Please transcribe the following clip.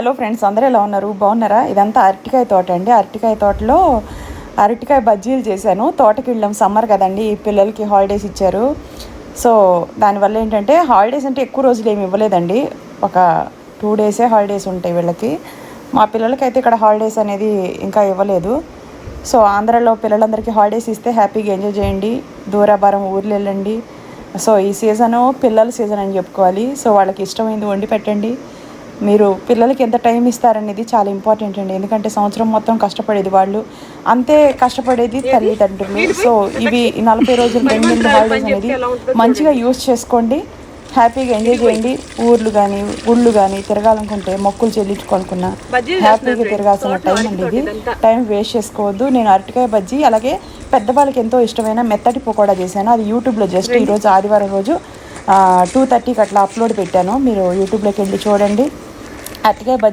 Hello friends అందరూ ఎలా ఉన్నారు? బాగున్నారా? ఇదంతా అరటికాయ తోట అండి. అరటికాయ తోటలో అరటికాయ బజ్జీలు చేశాను. తోటకి వెళ్ళాం సమ్మర్ కదండి పిల్లలకి హాలిడేస్ ఇచ్చారు. సో దానివల్ల ఏంటంటే హాలిడేస్ అంటే ఎక్కువ రోజులు ఏమి ఇవ్వలేదండి. ఒక టూ డేసే హాలిడేస్ ఉంటాయి వీళ్ళకి. మా పిల్లలకైతే ఇక్కడ హాలిడేస్ అనేది ఇంకా ఇవ్వలేదు. సో ఆంధ్రాలో పిల్లలందరికీ హాలిడేస్ ఇస్తే హ్యాపీగా ఎంజాయ్ చేయండి. దూరాభారం ఊర్లు వెళ్ళండి. సో ఈ సీజను పిల్లల సీజన్ అని చెప్పుకోవాలి. సో వాళ్ళకి ఇష్టమైంది వండి పెట్టండి. మీరు పిల్లలకి ఎంత టైం ఇస్తారనేది చాలా ఇంపార్టెంట్ అండి. ఎందుకంటే సంవత్సరం మొత్తం కష్టపడేది వాళ్ళు. అంతే కష్టపడేది తల్లిదండ్రులు. సో ఇవి నలభై రోజులు రెండు హాలిడేస్ అనేది మంచిగా యూస్ చేసుకోండి. హ్యాపీగా ఎంజాయ్ చేయండి. ఊర్లు కానీ గుళ్ళు కానీ తిరగాలనుకుంటే మొక్కులు చెల్లించుకోనుకున్నా హ్యాపీగా తిరగాల్సిన టైం అండి ఇది టైం వేస్ట్ చేసుకోవద్దు. నేను అరటికాయ బజ్జీ అలాగే పెద్దవాళ్ళకి ఎంతో ఇష్టమైన మెత్తటి పకోడా చేశాను. అది యూట్యూబ్లో జస్ట్ ఈరోజు ఆదివారం రోజు టూ థర్టీకి అట్లా అప్లోడ్ పెట్టాను. మీరు యూట్యూబ్లోకి వెళ్ళి చూడండి. అరటికాయ బజ్జీ